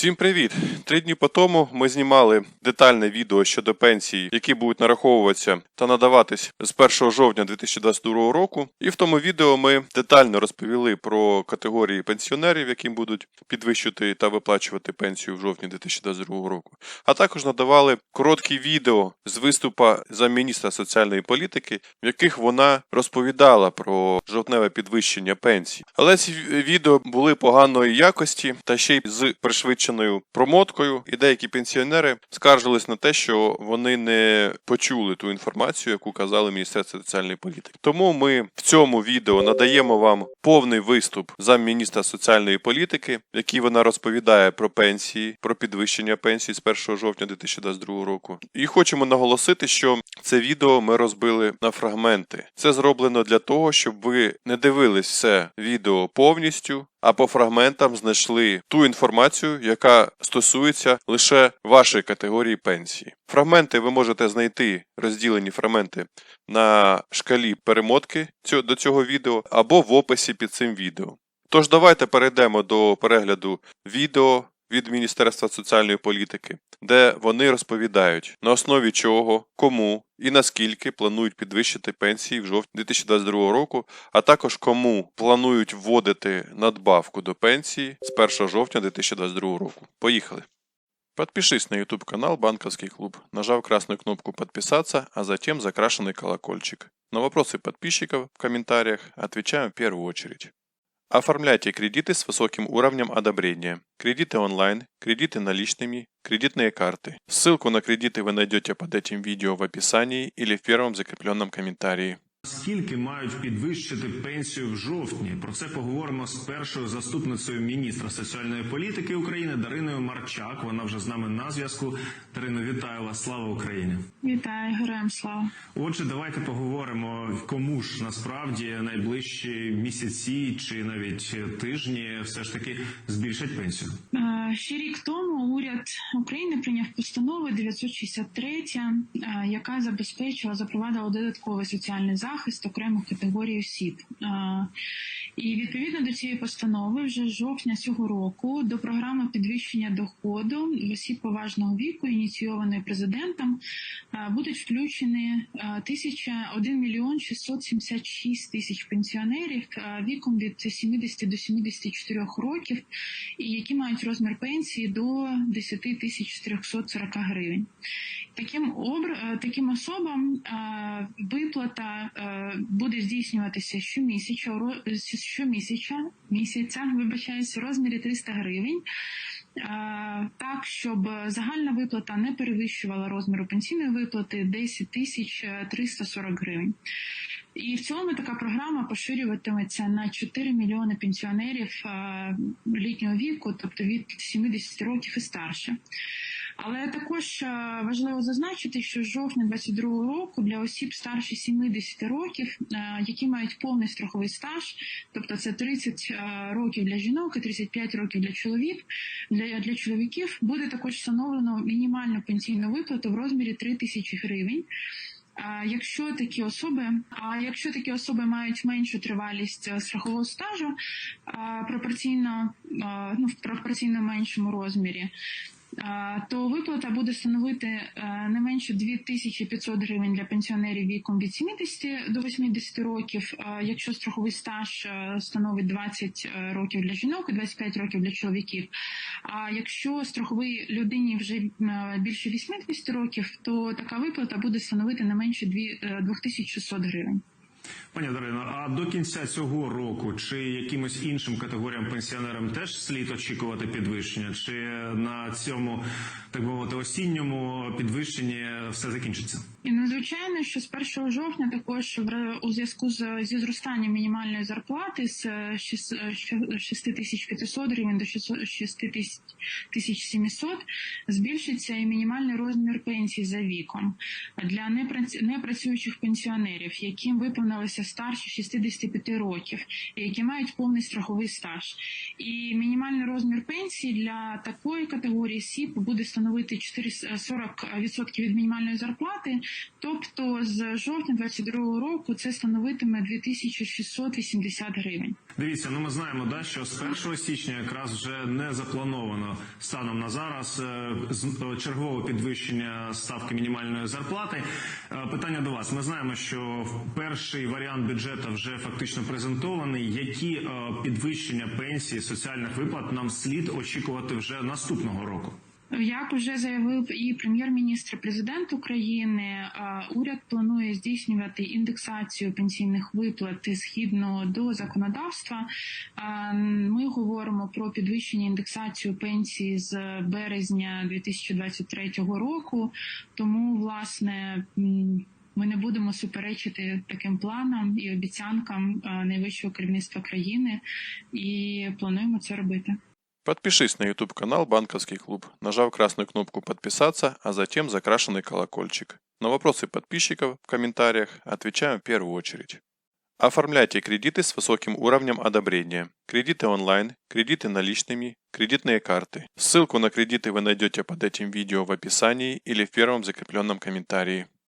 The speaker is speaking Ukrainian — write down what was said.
Всім привіт! Три дні по тому ми знімали детальне відео щодо пенсій, які будуть нараховуватися та надаватись з 1 жовтня 2022 року. І в тому відео ми детально розповіли про категорії пенсіонерів, яким будуть підвищувати та виплачувати пенсію в жовтні 2022 року. А також надавали короткі відео з виступа замміністра соціальної політики, в яких вона розповідала про жовтневе підвищення пенсій. Але ці відео були поганої якості та ще й з пришвидшеною промоткою, і деякі пенсіонери скаржились на те, що вони не почули ту інформацію, яку казали Міністерство соціальної політики. Тому ми в цьому відео надаємо вам повний виступ замміністра соціальної політики, в якій вона розповідає про пенсії, про підвищення пенсій з 1 жовтня 2022 року. І хочемо наголосити, що це відео ми розбили на фрагменти. Це зроблено для того, щоб ви не дивились все відео повністю, а по фрагментам знайшли ту інформацію, яка стосується лише вашої категорії пенсії. Фрагменти ви можете знайти розділені фрагменти на шкалі перемотки до цього відео або в описі під цим відео. Тож давайте перейдемо до перегляду відео від Міністерства соціальної політики, де вони розповідають, на основі чого, кому і наскільки планують підвищити пенсії в жовтні 2022 року, а також кому планують вводити надбавку до пенсії з 1 жовтня 2022 року. Поїхали! Подпишись на YouTube канал Банковский клуб, нажав красную кнопку «Подписаться», а затем закрашенный колокольчик. На вопросы подписчиков в комментариях отвечаем в первую очередь. Оформляйте кредиты с высоким уровнем одобрения. Кредиты онлайн, кредиты наличными, кредитные карты. Ссылку на кредиты вы найдете под этим видео в описании или в первом закрепленном комментарии. Скільки мають підвищити пенсію в жовтні? Про це поговоримо з першою заступницею міністра соціальної політики України Дариною Марчак. Вона вже з нами на зв'язку. Дарино, вітаю вас! Слава Україні! Вітаю, героям слава. Отже, давайте поговоримо, кому ж насправді найближчі місяці чи навіть тижні все ж таки збільшать пенсію. Ще рік тому уряд України прийняв постанову 963, е, яка забезпечила запровадила додатковий соціальний захист окремих категорій осіб. Е, І відповідно до цієї постанови, вже з жовтня цього року до програми підвищення доходу осіб поважного віку, ініційованої президентом, е, будуть включені е, тисяча 1 мільйон 676 тисяч пенсіонерів віком від 70 до 74 років, і які мають розмір пенсії до 10 тисяч 440 гривень. Таким обр... е, таким особам е, виплата е, буде здійснюватися щомісяча щомісяча місяця, вибачаюсь, в розмірі 300 гривень. Е, Так, щоб загальна виплата не перевищувала розміру пенсійної виплати 10 тисяч 340 гривень. І в цілому така програма поширюватиметься на 4 мільйони пенсіонерів е, літнього віку, тобто від 70 років і старше. Але також е, важливо зазначити, що з жовтня 2022 року для осіб старше 70 років, е, які мають повний страховий стаж, тобто це 30 е, років для жінок і 35 років для чоловік, для, для чоловіків буде також встановлено мінімальну пенсійну виплату в розмірі 3 тисячі гривень. Якщо такі особи, а якщо такі особи мають меншу тривалість страхового стажу, пропорційно ну в пропорційно меншому розмірі, то виплата буде становити е, не менше 2500 гривень для пенсіонерів віком від 70 до 80 років. Якщо страховий стаж е, становить 20 років для жінок і 25 років для чоловіків. А якщо страховий людині вже е, більше 80 років, то така виплата буде становити не менше дві- е, 2600 гривень. Пані Дарино, а до кінця цього року чи якимось іншим категоріям пенсіонерам теж слід очікувати підвищення? Чи на цьому так мовити осінньому підвищенні все закінчиться? І надзвичайно, що з 1 жовтня також у зв'язку з зі зростанням мінімальної зарплати з е, шіс- е, що- 6500 гривень до 6700 збільшиться і мінімальний розмір пенсії за віком для непрацюючих пенсіонерів, яким виповнилося народжуються старше 65 років, які мають повний страховий стаж. І мінімальний розмір пенсії для такої категорії СІП буде становити 4 40% від мінімальної зарплати. Тобто з жовтня 2022 року це становитиме 2680 гривень. Дивіться, ну ми знаємо, да, що з 1 січня якраз вже не заплановано станом на зараз е, е, чергове підвищення ставки мінімальної зарплати. Е, Питання до вас. Ми знаємо, що перший варіант бюджету вже фактично презентований. Які е, підвищення пенсії соціальних виплат нам слід очікувати вже наступного року? Як вже заявив і прем'єр-міністр, президент України, е, уряд планує здійснювати індексацію пенсійних виплат згідно до законодавства. Е, Ми говоримо про підвищення індексацію пенсії з березня 2023 року. Тому, власне, ми не будемо суперечити таким планам і обіцянкам е, найвищого керівництва країни, і плануємо це робити. Подпишись на YouTube канал Банковский клуб, нажав красную кнопку подписаться, а затем закрашенный колокольчик. На вопросы подписчиков в комментариях отвечаем в первую очередь. Оформляйте кредиты с высоким уровнем одобрения. Кредиты онлайн, кредиты наличными, кредитные карты. Ссылку на кредиты вы найдете под этим видео в описании или в первом закрепленном комментарии.